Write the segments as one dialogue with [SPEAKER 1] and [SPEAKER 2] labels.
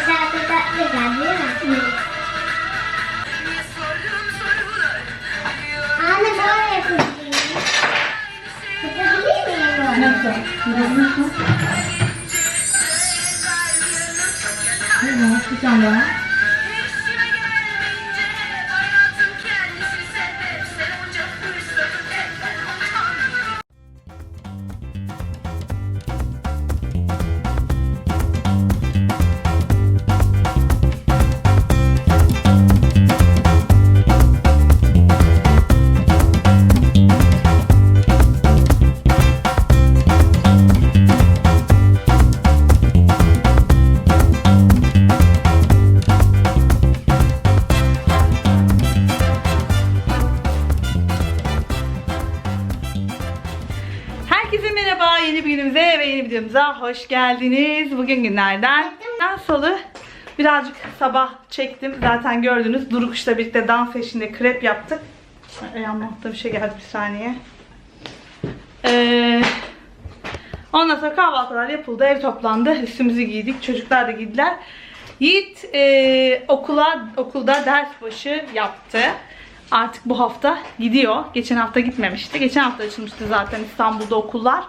[SPEAKER 1] tatlı geldi değil mi? Anne böyle yapayım. Yapabilir miyim?
[SPEAKER 2] Nasıl? Nasıl? Ne bir tane daha. Videomuza hoş geldiniz. Bugün günlerden Ben salı. Birazcık sabah çektim. Zaten gördünüz. Duru Kuş'la birlikte dans eşliğinde krep yaptık. Ayağıma da bir şey geldi bir saniye. Ee, ondan sonra kahvaltılar yapıldı. Ev toplandı. Üstümüzü giydik. Çocuklar da giydiler. Yiğit e, okula okulda ders başı yaptı. Artık bu hafta gidiyor. Geçen hafta gitmemişti. Geçen hafta açılmıştı zaten İstanbul'da okullar.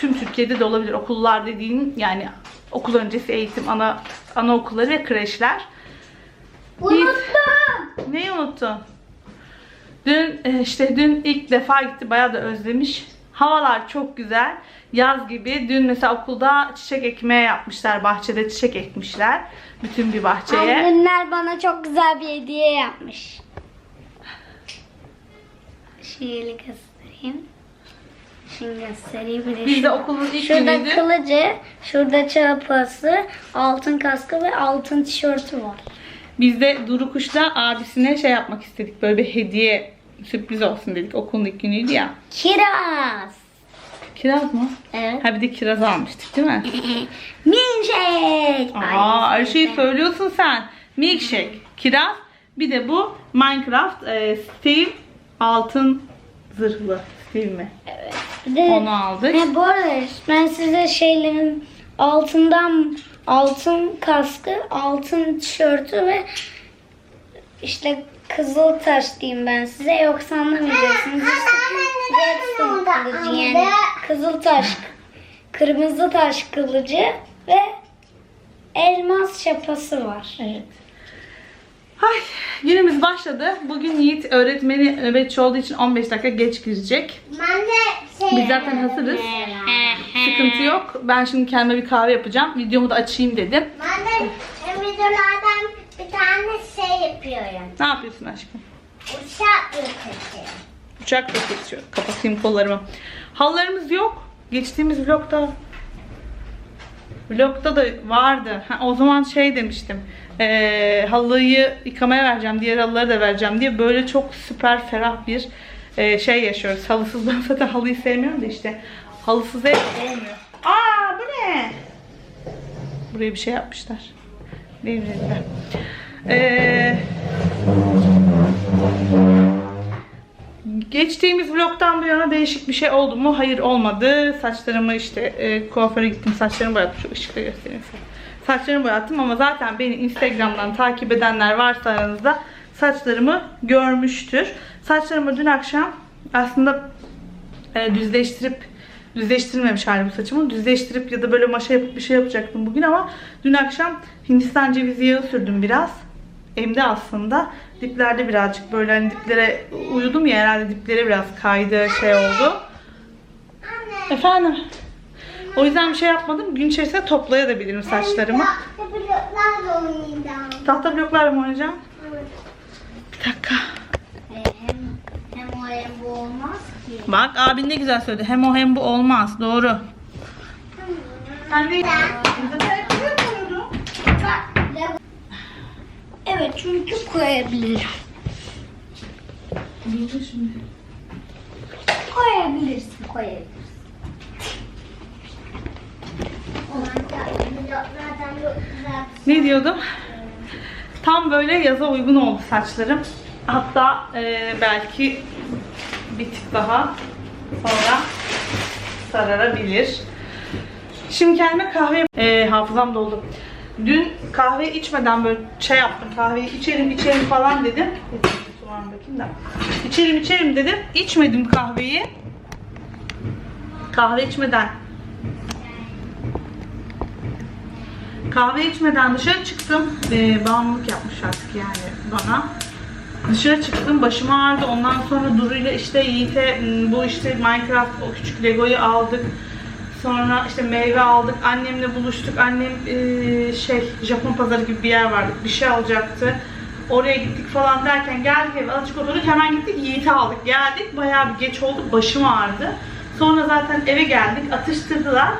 [SPEAKER 2] Tüm Türkiye'de de olabilir. Okullar dediğin yani okul öncesi eğitim, ana anaokulları ve kreşler.
[SPEAKER 1] Unuttum.
[SPEAKER 2] Neyi unuttun? Dün e, işte dün ilk defa gitti. Bayağı da özlemiş. Havalar çok güzel. Yaz gibi. Dün mesela okulda çiçek ekmeye yapmışlar. Bahçede çiçek ekmişler. Bütün bir bahçeye.
[SPEAKER 1] Annemler bana çok güzel bir hediye yapmış. Şöyle göstereyim. Şimdi de
[SPEAKER 2] Biz de okulun ilk
[SPEAKER 1] Şurada
[SPEAKER 2] günüydü.
[SPEAKER 1] kılıcı, şurada çapası, altın kaskı ve altın tişörtü var.
[SPEAKER 2] Biz de Duru Kuş'la abisine şey yapmak istedik. Böyle bir hediye sürpriz olsun dedik. Okulun ilk günüydü ya.
[SPEAKER 1] Kiraz.
[SPEAKER 2] Kiraz mı?
[SPEAKER 1] Evet.
[SPEAKER 2] Ha bir de kiraz almıştık değil mi?
[SPEAKER 1] Milkshake.
[SPEAKER 2] Aa, her şeyi söylüyorsun sen. Milkshake, kiraz. Bir de bu Minecraft e, Steve altın zırhlı. Steve mi?
[SPEAKER 1] Evet. Bir de
[SPEAKER 2] Onu aldık.
[SPEAKER 1] Ne bu arada ben size şeylerin altından altın kaskı, altın tişörtü ve işte kızıl taş diyeyim ben size yoksa anlamayacaksınız. İşte redstone kılıcı yani kızıl taş, kırmızı taş kılıcı ve elmas şapası var.
[SPEAKER 2] Evet. Ay, günümüz başladı. Bugün Yiğit öğretmeni nöbetçi olduğu için 15 dakika geç girecek.
[SPEAKER 3] Ben de şey
[SPEAKER 2] Biz zaten hazırız. Sıkıntı yok. Ben şimdi kendime bir kahve yapacağım. Videomu da açayım dedim.
[SPEAKER 3] Ben de videolardan bir tane şey yapıyorum.
[SPEAKER 2] Ne yapıyorsun aşkım?
[SPEAKER 3] Uçak yapıyorum.
[SPEAKER 2] Uçak roketi. Kapatayım kollarımı. Hallarımız yok. Geçtiğimiz vlogda vlogda da vardı. Ha, o zaman şey demiştim. Eee halıyı yıkamaya vereceğim. Diğer halıları da vereceğim diye. Böyle çok süper ferah bir eee, şey yaşıyoruz. Halısız ben zaten halıyı sevmiyorum da işte. Halısız ev olmuyor. Aa bu ne? Buraya bir şey yapmışlar. Devrediler. Eee Geçtiğimiz vlogtan bu yana değişik bir şey oldu mu? Hayır olmadı. Saçlarımı işte e, kuaföre gittim. Saçlarımı boyattım. Şu ışıkla göstereyim size. Saçlarımı boyattım ama zaten beni Instagram'dan takip edenler varsa aranızda saçlarımı görmüştür. Saçlarımı dün akşam aslında e, düzleştirip düzleştirmemiş halim saçımı. Düzleştirip ya da böyle maşa yapıp bir şey yapacaktım bugün ama dün akşam Hindistan cevizi yağı sürdüm biraz. Emdi aslında. Diplerde birazcık böyle hani diplere uyudum ya herhalde diplere biraz kaydı şey oldu. Efendim. O yüzden bir şey yapmadım. Gün içerisinde toplayabilirim saçlarımı.
[SPEAKER 3] Tahta bloklarla oynayacağım.
[SPEAKER 2] Tahta bloklarla mı oynayacağım? Bir dakika.
[SPEAKER 3] Hem, o hem bu olmaz ki.
[SPEAKER 2] Bak abin ne güzel söyledi. Hem o hem bu olmaz. Doğru. Sen de
[SPEAKER 1] Evet çünkü koyabilirim.
[SPEAKER 2] şimdi.
[SPEAKER 1] Koyabilirsin, koyabilirsin.
[SPEAKER 2] Ne diyordum? Tam böyle yaza uygun oldu saçlarım. Hatta e, belki bir tık daha sonra sararabilir. Şimdi kendime kahve e, hafızam doldu. Dün kahve içmeden böyle şey yaptım. Kahveyi içerim içerim falan dedim. Su var dedim. İçmedim kahveyi. Kahve içmeden Kahve içmeden dışarı çıktım. Ee, bağımlılık yapmış artık yani bana. Dışarı çıktım. Başım ağrıdı. Ondan sonra Duru'yla işte Yiğit'e m, bu işte Minecraft o küçük Lego'yu aldık. Sonra işte meyve aldık. Annemle buluştuk. Annem e, şey Japon pazarı gibi bir yer vardı. Bir şey alacaktı. Oraya gittik falan derken geldik eve azıcık oturduk. Hemen gittik Yiğit'i aldık. Geldik. Bayağı bir geç oldu. Başım ağrıdı. Sonra zaten eve geldik. Atıştırdılar.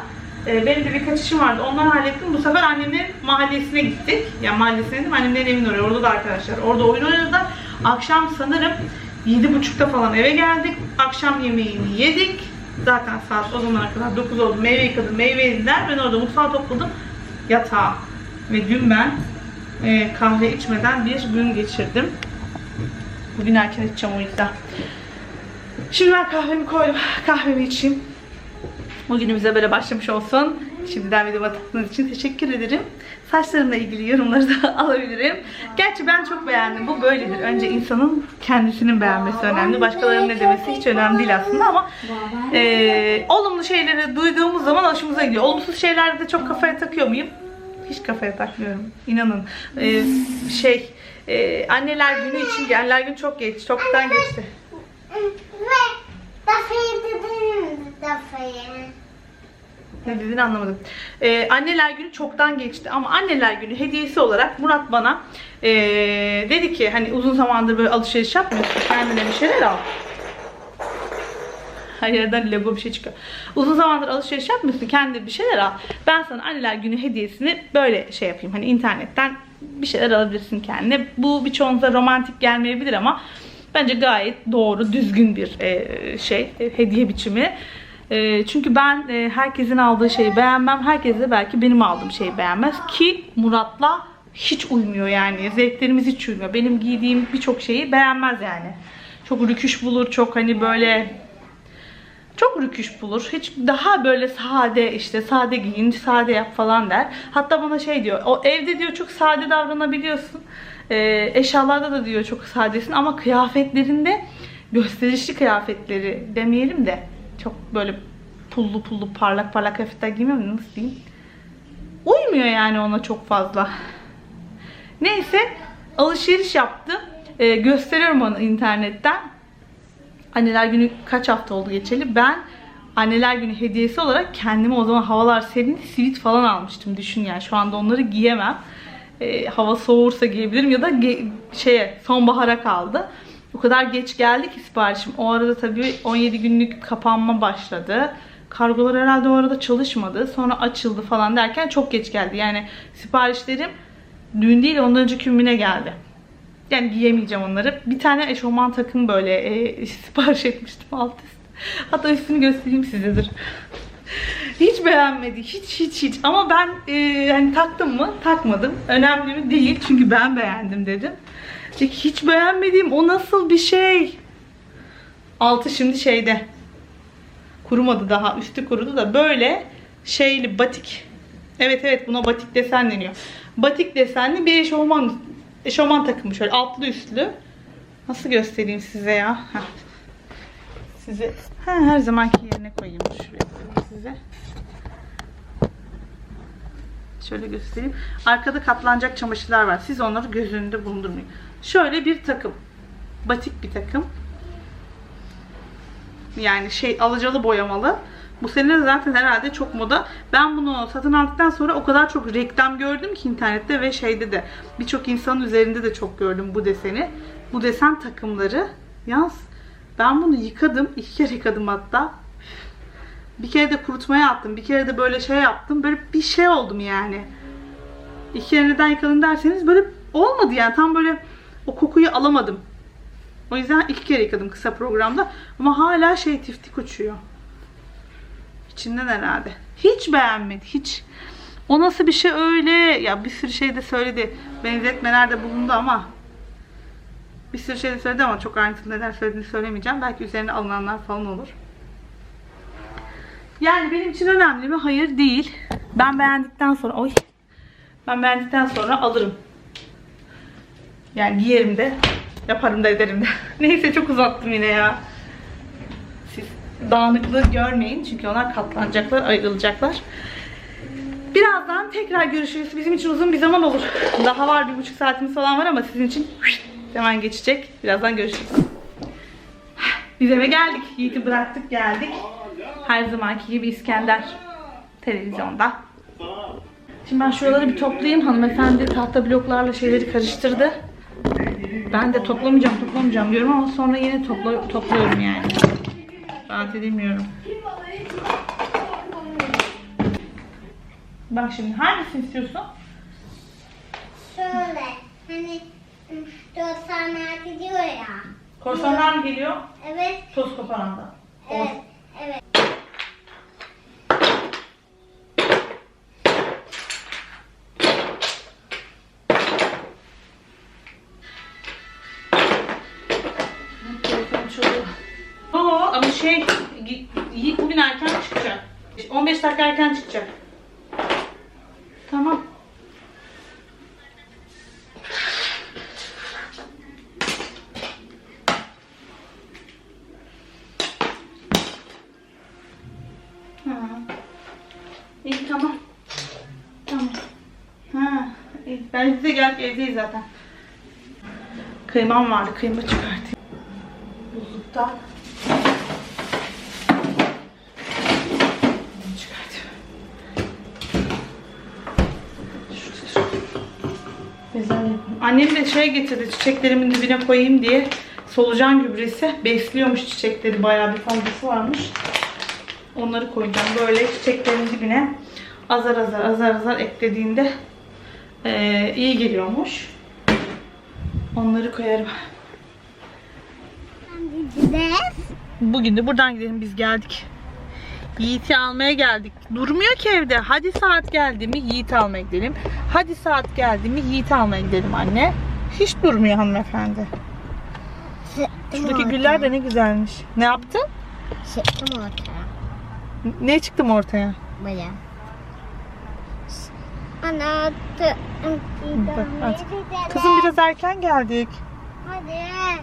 [SPEAKER 2] Ee, benim de birkaç işim vardı. Onları hallettim. Bu sefer annemin mahallesine gittik. Ya mahallesine dedim. Annemlerin evinin oraya. Orada da arkadaşlar. Orada oyun oynadılar. Akşam sanırım 7.30'da falan eve geldik. Akşam yemeğini yedik. Zaten saat o zamana kadar 9 oldu. Meyve yıkadım. Meyve yediler. Ben orada mutfağı topladım. Yatağa. Ve dün ben e, kahve içmeden bir gün geçirdim. Bugün erken içeceğim o yüzden. Şimdi ben kahvemi koydum. Kahvemi içeyim. Bugünümüze böyle başlamış olsun. Şimdiden videoma tıkladığınız için teşekkür ederim. Saçlarımla ilgili yorumları da alabilirim. Gerçi ben çok beğendim. Bu böyledir. Önce insanın kendisinin beğenmesi önemli. Başkalarının ne demesi hiç önemli değil aslında ama eee, olumlu şeyleri duyduğumuz zaman hoşumuza gidiyor. Olumsuz şeylerde de çok kafaya takıyor muyum? Hiç kafaya takmıyorum. İnanın. Eee, şey, eee, anneler günü için, anneler günü çok geç, çoktan geçti.
[SPEAKER 3] Ve.
[SPEAKER 2] Ne dediğini anlamadım. Ee, anneler günü çoktan geçti ama anneler günü hediyesi olarak Murat bana ee, dedi ki hani uzun zamandır böyle alışveriş yapmıyorsun kendine bir şeyler al. Her yerden Lego bir şey çıkıyor. Uzun zamandır alışveriş yapmıyorsun kendine bir şeyler al. Ben sana anneler günü hediyesini böyle şey yapayım. Hani internetten bir şeyler alabilirsin kendine. Bu birçoğunuza romantik gelmeyebilir ama bence gayet doğru, düzgün bir ee, şey, e, hediye biçimi. E, çünkü ben e, herkesin aldığı şeyi beğenmem. Herkes de belki benim aldığım şeyi beğenmez. Ki Murat'la hiç uymuyor yani. Zevklerimiz hiç uymuyor. Benim giydiğim birçok şeyi beğenmez yani. Çok rüküş bulur, çok hani böyle çok rüküş bulur. Hiç daha böyle sade işte sade giyin, sade yap falan der. Hatta bana şey diyor. O evde diyor çok sade davranabiliyorsun. Ee, eşyalarda da diyor çok sadesin ama kıyafetlerinde gösterişli kıyafetleri demeyelim de çok böyle pullu pullu parlak parlak kıyafetler giymiyor mu? Nasıl diyeyim? Uymuyor yani ona çok fazla. Neyse alışveriş yaptım. Ee, gösteriyorum onu internetten. Anneler günü kaç hafta oldu geçeli. Ben anneler günü hediyesi olarak kendime o zaman havalar serindi sivit falan almıştım. Düşün yani şu anda onları giyemem. Ee, hava soğursa giyebilirim ya da şeye sonbahara kaldı. O kadar geç geldi ki siparişim. O arada tabii 17 günlük kapanma başladı. Kargolar herhalde o arada çalışmadı. Sonra açıldı falan derken çok geç geldi. Yani siparişlerim dün değil ondan önceki gününe geldi. Yani giyemeyeceğim onları. Bir tane eşofman takım böyle e, sipariş etmiştim alt üst. Hatta üstünü göstereyim size. Hiç beğenmedi. Hiç hiç hiç. Ama ben e, hani taktım mı? Takmadım. Önemli? Değil. Çünkü ben beğendim dedim. Hiç beğenmediğim o nasıl bir şey? Altı şimdi şeyde. Kurumadı daha. Üstü kurudu da böyle şeyli batik. Evet evet buna batik desen deniyor. Batik desenli bir eşofman eşofman takımı şöyle altlı üstlü. Nasıl göstereyim size ya? Size ha, her zamanki yerine koyayım. Şuraya size. Şöyle göstereyim. Arkada katlanacak çamaşırlar var. Siz onları göz önünde bulundurmayın. Şöyle bir takım. Batik bir takım. Yani şey alıcalı boyamalı. Bu sene zaten herhalde çok moda. Ben bunu satın aldıktan sonra o kadar çok reklam gördüm ki internette ve şeyde de birçok insanın üzerinde de çok gördüm bu deseni. Bu desen takımları. Yalnız ben bunu yıkadım. iki kere yıkadım hatta. Bir kere de kurutmaya attım. Bir kere de böyle şey yaptım. Böyle bir şey oldum yani. İki kere neden yıkadım derseniz böyle olmadı yani. Tam böyle o kokuyu alamadım. O yüzden iki kere yıkadım kısa programda. Ama hala şey tiftik uçuyor. İçinden herhalde. Hiç beğenmedi. Hiç. O nasıl bir şey öyle? Ya bir sürü şey de söyledi. Benzetmeler de bulundu ama bir sürü şey de söyledi ama çok ayrıntılı neler söylediğini söylemeyeceğim. Belki üzerine alınanlar falan olur. Yani benim için önemli mi? Hayır değil. Ben beğendikten sonra oy Ben beğendikten sonra alırım. Yani giyerim de. Yaparım da ederim de. Neyse çok uzattım yine ya. Siz dağınıklığı görmeyin. Çünkü onlar katlanacaklar, ayrılacaklar. Birazdan tekrar görüşürüz. Bizim için uzun bir zaman olur. Daha var bir buçuk saatimiz falan var ama sizin için hemen geçecek. Birazdan görüşürüz. Biz eve geldik. Yiğit'i bıraktık geldik. Her zamanki gibi İskender televizyonda. Şimdi ben şuraları bir toplayayım. Hanımefendi tahta bloklarla şeyleri karıştırdı. Ben de toplamayacağım toplamayacağım diyorum ama sonra yine topla, topluyorum yani. Rahat edemiyorum. Bak şimdi hangisini istiyorsun?
[SPEAKER 3] Şöyle hani dostlar gidiyor ya.
[SPEAKER 2] Korsanlar mı geliyor?
[SPEAKER 3] Evet,
[SPEAKER 2] Toz koparanda.
[SPEAKER 3] evet, evet.
[SPEAKER 2] 15 dakika erken çıkacak. Tamam. Ha. Tamam. Tamam. Ben size geldik evdeyiz zaten. Kıymam vardı. Kıyma çıkartayım. Buzlukta. Bunu çıkartıyorum. Şurada dur. Bezelye yapayım. Annem de şey getirdi çiçeklerimin dibine koyayım diye solucan gübresi besliyormuş çiçekleri bayağı bir faydası varmış. Onları koyacağım böyle çiçeklerin dibine azar azar azar azar eklediğinde eee, iyi geliyormuş. Onları koyarım. Bugün de buradan gidelim biz geldik. Yiğit'i almaya geldik. Durmuyor ki evde. Hadi saat geldi mi Yiğit'i almaya gidelim. Hadi saat geldi mi Yiğit'i almaya gidelim anne. Hiç durmuyor hanımefendi. Şuradaki güller de ne güzelmiş. Ne yaptın?
[SPEAKER 3] Çıktım ortaya.
[SPEAKER 2] Ne çıktı mı ortaya?
[SPEAKER 3] Böyle. Ana.
[SPEAKER 2] Bak, at. Kızım biraz erken geldik.
[SPEAKER 3] Hadi.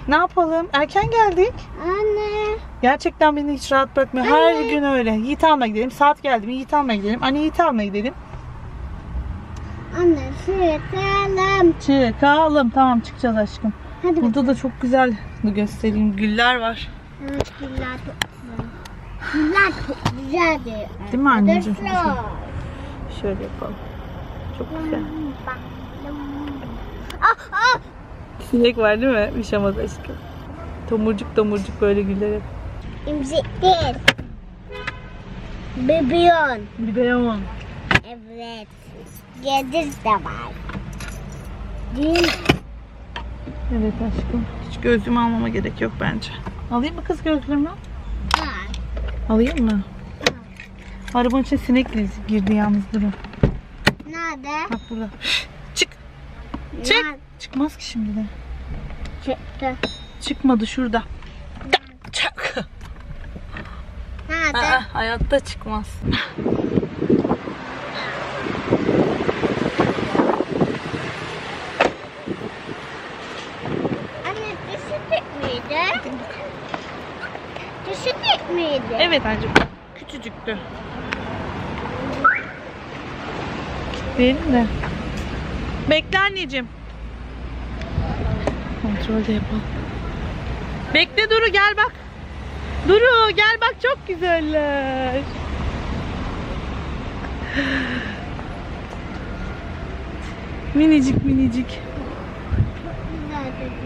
[SPEAKER 2] Ne yapalım? Erken geldik.
[SPEAKER 3] Anne.
[SPEAKER 2] Gerçekten beni hiç rahat bırakmıyor. Her gün öyle. Yiğit almaya gidelim. Saat geldi mi Yiğit almaya gidelim. Anne Yiğit almaya gidelim.
[SPEAKER 3] Anne çıkalım.
[SPEAKER 2] Çıkalım. Tamam çıkacağız aşkım.
[SPEAKER 3] Hadi
[SPEAKER 2] Burada da çok güzel göstereyim. Güller var.
[SPEAKER 3] Evet, güller çok güzel. Güller çok güzeldi.
[SPEAKER 2] Değil mi anneciğim? Şöyle yapalım. Çok güzel.
[SPEAKER 3] Ah ah.
[SPEAKER 2] Sinek var değil mi? Bir şamaz aşkım. Tomurcuk tomurcuk böyle güller hep.
[SPEAKER 3] İmzik değil.
[SPEAKER 2] Biberon.
[SPEAKER 3] Evet. Gediz de var. Değil?
[SPEAKER 2] Evet aşkım. Hiç gözlüğümü almama gerek yok bence. Alayım mı kız gözlüğümü?
[SPEAKER 3] Var.
[SPEAKER 2] Alayım mı? Arabanın içine sinek girdi yalnız durun.
[SPEAKER 3] Nerede?
[SPEAKER 2] Bak burada. Çık. Çık.
[SPEAKER 3] Nerede?
[SPEAKER 2] Çıkmaz ki şimdi de.
[SPEAKER 3] Çıktı.
[SPEAKER 2] Çıkmadı şurada. Çık.
[SPEAKER 3] Nerede?
[SPEAKER 2] Aa, hayatta çıkmaz.
[SPEAKER 3] Anne düşecek miydi? Düşecek miydi?
[SPEAKER 2] Evet anneciğim. Küçücüktü. Verin de. Bekle anneciğim. Kontrol de yapalım. Bekle Duru gel bak. Duru gel bak çok güzeller. Minicik minicik.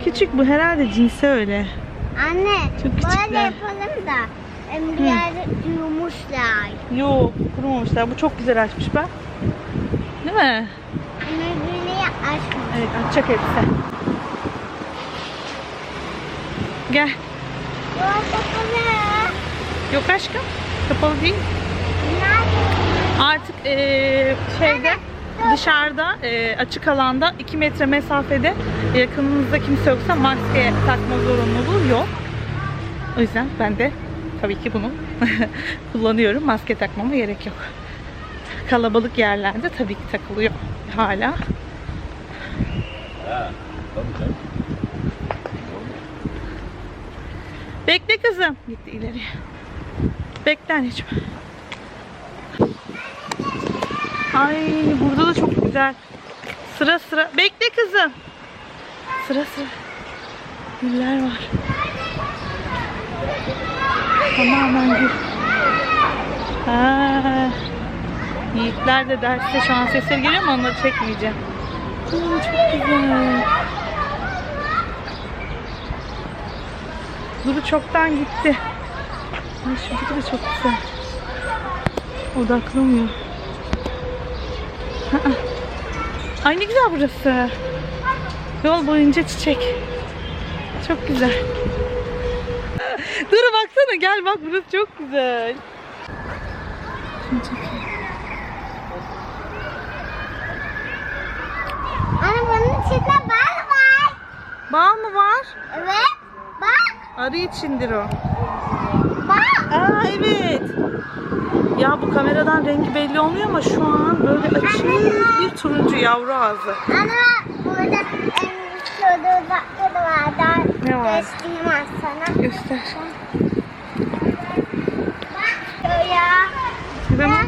[SPEAKER 2] Küçük bu herhalde cinsi öyle.
[SPEAKER 3] Anne
[SPEAKER 2] Çok
[SPEAKER 3] böyle
[SPEAKER 2] küçükler.
[SPEAKER 3] yapalım da em, bir yerde uyumuşlar.
[SPEAKER 2] Yok kurumamışlar. Bu çok güzel açmış bak. Değil mi?
[SPEAKER 3] Ömrünü açma.
[SPEAKER 2] Evet açacak elbise. Gel.
[SPEAKER 3] Yok.
[SPEAKER 2] Yok aşkım. Kapalı değil. Artık eee, şeyde dışarıda eee, açık alanda 2 metre mesafede yakınınızda kimse yoksa maske takma zorunluluğu yok. O yüzden ben de tabii ki bunu kullanıyorum. Maske takmama gerek yok. Kalabalık yerlerde tabii ki takılıyor. hala. Bekle kızım. Gitti ileriye. Bekle anneciğim. Ay burada da çok güzel. Sıra sıra. Bekle kızım. Sıra sıra. Güller var. Tamamen gül. Ha. Yiğitler de derste şu an sesleri geliyor ama onları çekmeyeceğim. Hmm, çok güzel. Duru çoktan gitti. Ay şurada da çok güzel. Odaklamıyor. Aa. Ay ne güzel burası. Yol boyunca çiçek. Çok güzel. Dur baksana gel bak burası çok güzel. Şimdi çekeyim.
[SPEAKER 3] Anne bunun içinde bal var.
[SPEAKER 2] Bal mı var?
[SPEAKER 3] Evet. Bak.
[SPEAKER 2] Arı içindir o. Aa evet. Ya bu kameradan rengi belli olmuyor ama şu an böyle açık bir turuncu yavru ağzı.
[SPEAKER 3] Ana burada şurada uzakta da var. Daha
[SPEAKER 2] Ne var?
[SPEAKER 3] Göstereyim sana.
[SPEAKER 2] Göster.
[SPEAKER 3] Bak şuraya. Şuraya.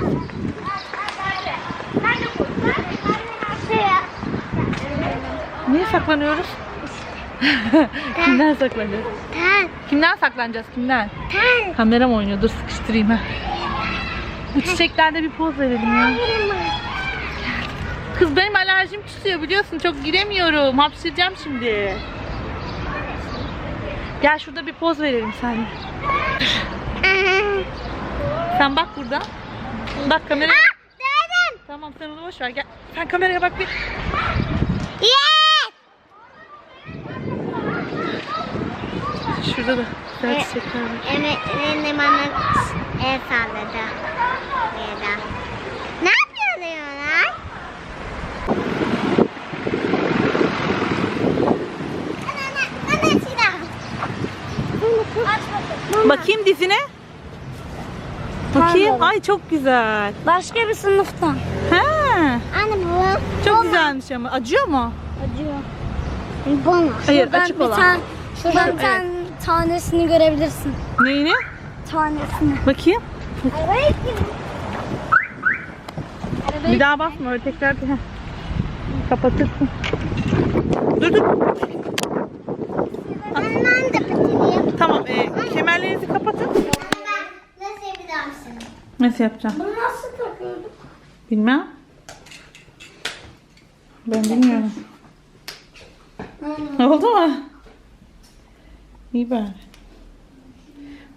[SPEAKER 2] Niye saklanıyoruz? Kimden saklanacağız?
[SPEAKER 3] Ten.
[SPEAKER 2] Kimden saklanacağız? Kimden?
[SPEAKER 3] Ten.
[SPEAKER 2] Kameram oynuyor. Dur sıkıştırayım ha. Bu çiçeklerde bir poz verelim ya. Kız benim alerjim tutuyor biliyorsun. Çok giremiyorum. Hapşıracağım şimdi. Gel şurada bir poz verelim seninle. Sen bak burada. Bak kameraya.
[SPEAKER 3] Dedim.
[SPEAKER 2] Tamam sen onu boş ver. Gel. Sen kameraya bak bir.
[SPEAKER 3] Yes.
[SPEAKER 2] Şurada da güzel
[SPEAKER 3] E-
[SPEAKER 2] çiçekler var.
[SPEAKER 3] Evet, anne bana el salladı. Ya da. Ne. Aç bakalım.
[SPEAKER 2] Bakayım dizine. Bakayım. Ay çok güzel.
[SPEAKER 1] Başka bir sınıftan.
[SPEAKER 2] Ha.
[SPEAKER 3] Anne bu.
[SPEAKER 2] Çok güzelmiş ama. Acıyor mu?
[SPEAKER 1] Acıyor.
[SPEAKER 3] Bana.
[SPEAKER 2] Hayır
[SPEAKER 1] Şuradan
[SPEAKER 2] açık
[SPEAKER 1] bir
[SPEAKER 2] olan.
[SPEAKER 1] tane, şuradan
[SPEAKER 2] Evet.
[SPEAKER 1] bir tane tanesini görebilirsin.
[SPEAKER 2] Neyini?
[SPEAKER 1] Tanesini.
[SPEAKER 2] Bakayım.
[SPEAKER 3] Evet.
[SPEAKER 2] Bir daha basma öyle tekrar bir. Kapatırsın. Dur dur.
[SPEAKER 3] Ondan da bitireyim.
[SPEAKER 2] Tamam. E, kemerlerinizi kapatın.
[SPEAKER 3] Ben nasıl yapacağım
[SPEAKER 2] Nasıl yapacağım?
[SPEAKER 3] Bunu nasıl takıyorduk?
[SPEAKER 2] Bilmem. Ben bilmiyorum. Oldu mu? İyi bari.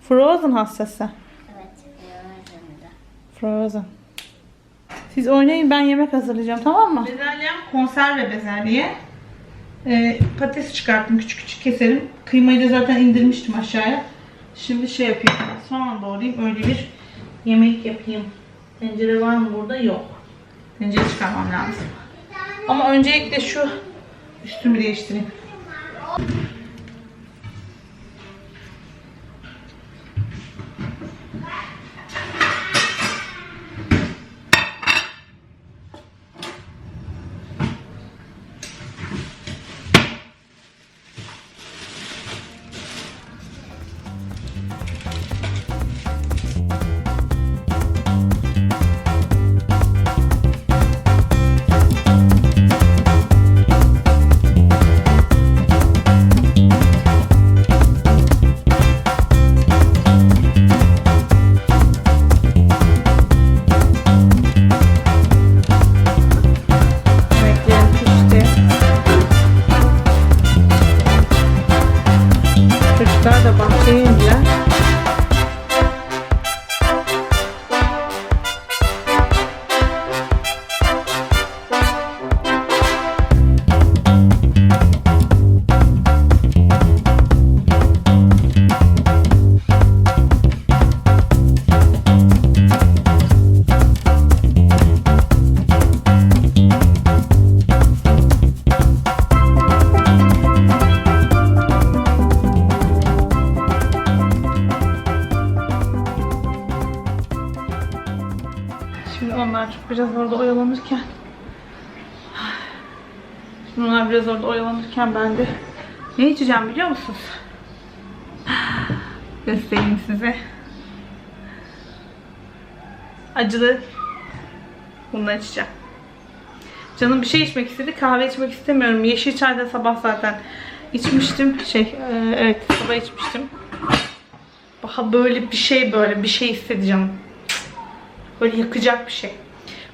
[SPEAKER 2] Frozen hastası.
[SPEAKER 3] Evet.
[SPEAKER 2] Frozen. Siz oynayın ben yemek hazırlayacağım tamam mı? Bezelyem konserve bezelye. Ee, patates çıkarttım küçük küçük keserim. Kıymayı da zaten indirmiştim aşağıya. Şimdi şey yapayım. Soğan doğrayayım öyle bir yemek yapayım. Tencere var mı burada? Yok. Tencere çıkarmam lazım. Ama öncelikle şu üstümü değiştireyim. Biraz orada oyalanırken ben de ne içeceğim biliyor musunuz? Göstereyim size. Acılı bundan içeceğim. Canım bir şey içmek istedi. Kahve içmek istemiyorum. Yeşil çay da sabah zaten içmiştim. Şey, e, evet sabah içmiştim. Daha böyle bir şey böyle bir şey istedi canım. Böyle yakacak bir şey.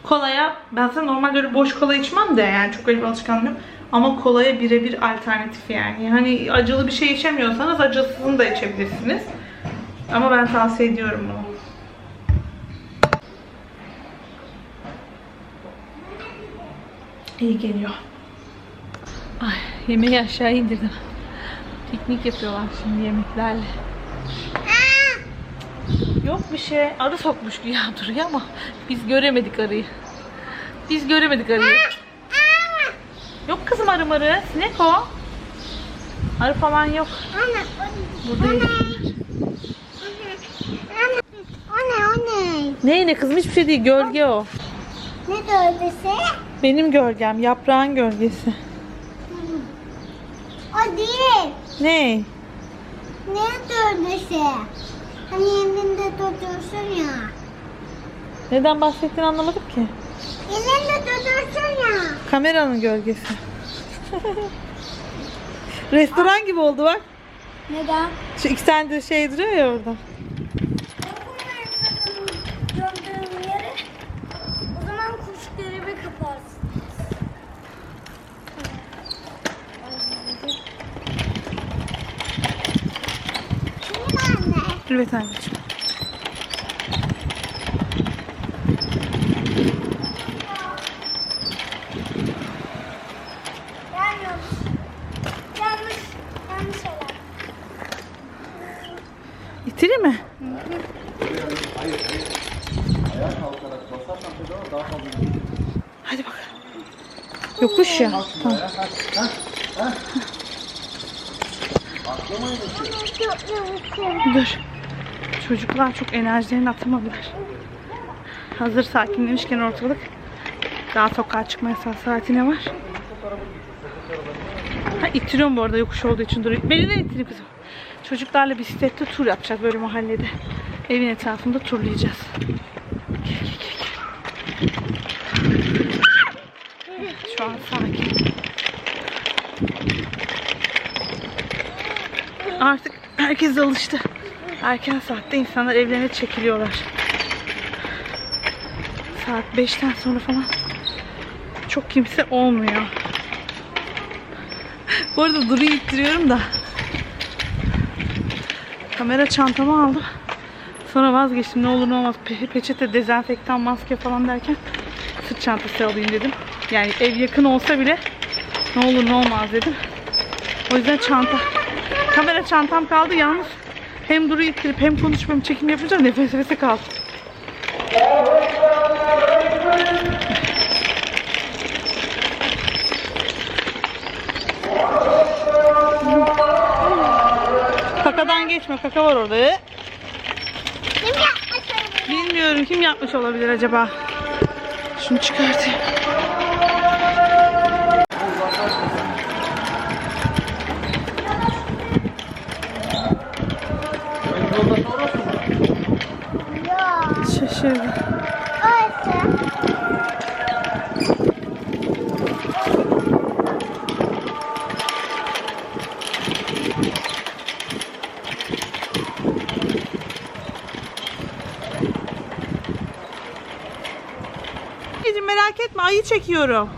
[SPEAKER 2] Kolaya ben zaten normalde öyle boş kola içmem de yani çok öyle bir alışkanlığım. Ama kolaya birebir alternatif yani. Hani acılı bir şey içemiyorsanız acısını da içebilirsiniz. Ama ben tavsiye ediyorum bunu. İyi geliyor. Ay, yemeği aşağı indirdim. Piknik yapıyorlar şimdi yemeklerle. Yok bir şey. Arı sokmuş güya duruyor ama biz göremedik arıyı. Biz göremedik arıyı. Yok kızım arı marı. Sinek o. Arı falan yok.
[SPEAKER 3] Anne,
[SPEAKER 2] Burada
[SPEAKER 3] o ne, o ne?
[SPEAKER 2] Ne ne kızım hiçbir şey değil. Gölge o.
[SPEAKER 3] Ne gölgesi?
[SPEAKER 2] Benim gölgem. Yaprağın gölgesi.
[SPEAKER 3] O değil.
[SPEAKER 2] Ne?
[SPEAKER 3] Ne gölgesi? Hani elinde tutuyorsun ya.
[SPEAKER 2] Neden bahsettiğini anlamadım ki.
[SPEAKER 3] Elinde tutuyorsun ya.
[SPEAKER 2] Kameranın gölgesi. Restoran gibi oldu bak.
[SPEAKER 1] Neden?
[SPEAKER 2] Şu iki tane de şey duruyor ya orada.
[SPEAKER 1] Gördüğüm yere o zaman kuş görevi kaparsın.
[SPEAKER 3] Şimdi anne.
[SPEAKER 2] Evet anneciğim.
[SPEAKER 1] Yanlış. Yanlış. Yanlış olan.
[SPEAKER 2] İtili mi? Hadi bakalım. Yokuş ya. Tamam. Dur. Çocuklar çok enerjilerini atamadılar. Hazır sakinlemişken ortalık. Daha sokağa çıkma yasağı saatine var. Ha, ittiriyorum bu arada yokuş olduğu için duruyor. Beni de ittireyim kızım. Çocuklarla bisiklette tur yapacağız böyle mahallede. Evin etrafında turlayacağız. Gel, gel, gel, gel. Şu an sakin. Artık herkes alıştı. Erken saatte insanlar evlerine çekiliyorlar. Saat 5'ten sonra falan çok kimse olmuyor. Bu arada Duru'yu ittiriyorum da kamera çantamı aldım. Sonra vazgeçtim ne olur ne olmaz Pe- peçete, dezenfektan, maske falan derken sırt çantası alayım dedim. Yani ev yakın olsa bile ne olur ne olmaz dedim. O yüzden çanta. Kamera çantam kaldı yalnız. Hem Duru'yu ittirip hem konuşup hem çekim yapınca nefes nefese kaldım. Kakadan geçme kaka var orada.
[SPEAKER 3] Kim?
[SPEAKER 2] Bilmiyorum kim yapmış olabilir acaba. Şunu çıkartayım. Anneciğim merak etme ayı çekiyorum.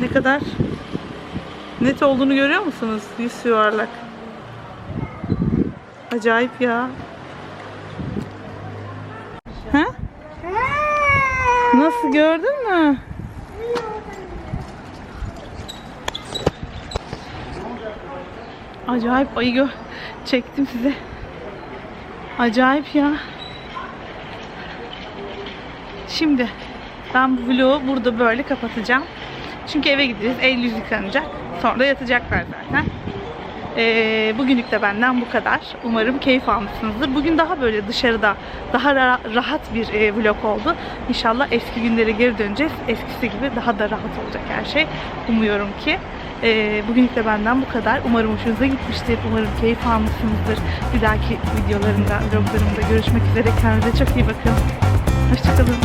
[SPEAKER 2] Ne kadar net olduğunu görüyor musunuz? Yüz yuvarlak. Acayip ya. Ha? Nasıl gördün mü? Acayip ayı gö çektim size. Acayip ya. Şimdi ben bu vlogu burada böyle kapatacağım. Çünkü eve gideceğiz. El yüz yıkanacak. Sonra yatacaklar zaten. Ee, bugünlük de benden bu kadar. Umarım keyif almışsınızdır. Bugün daha böyle dışarıda daha ra- rahat bir e, vlog oldu. İnşallah eski günlere geri döneceğiz. Eskisi gibi daha da rahat olacak her şey. Umuyorum ki. Ee, bugünlük de benden bu kadar. Umarım hoşunuza gitmiştir. Umarım keyif almışsınızdır. Bir dahaki videolarımda, vloglarımda görüşmek üzere. Kendinize çok iyi bakın. Hoşçakalın.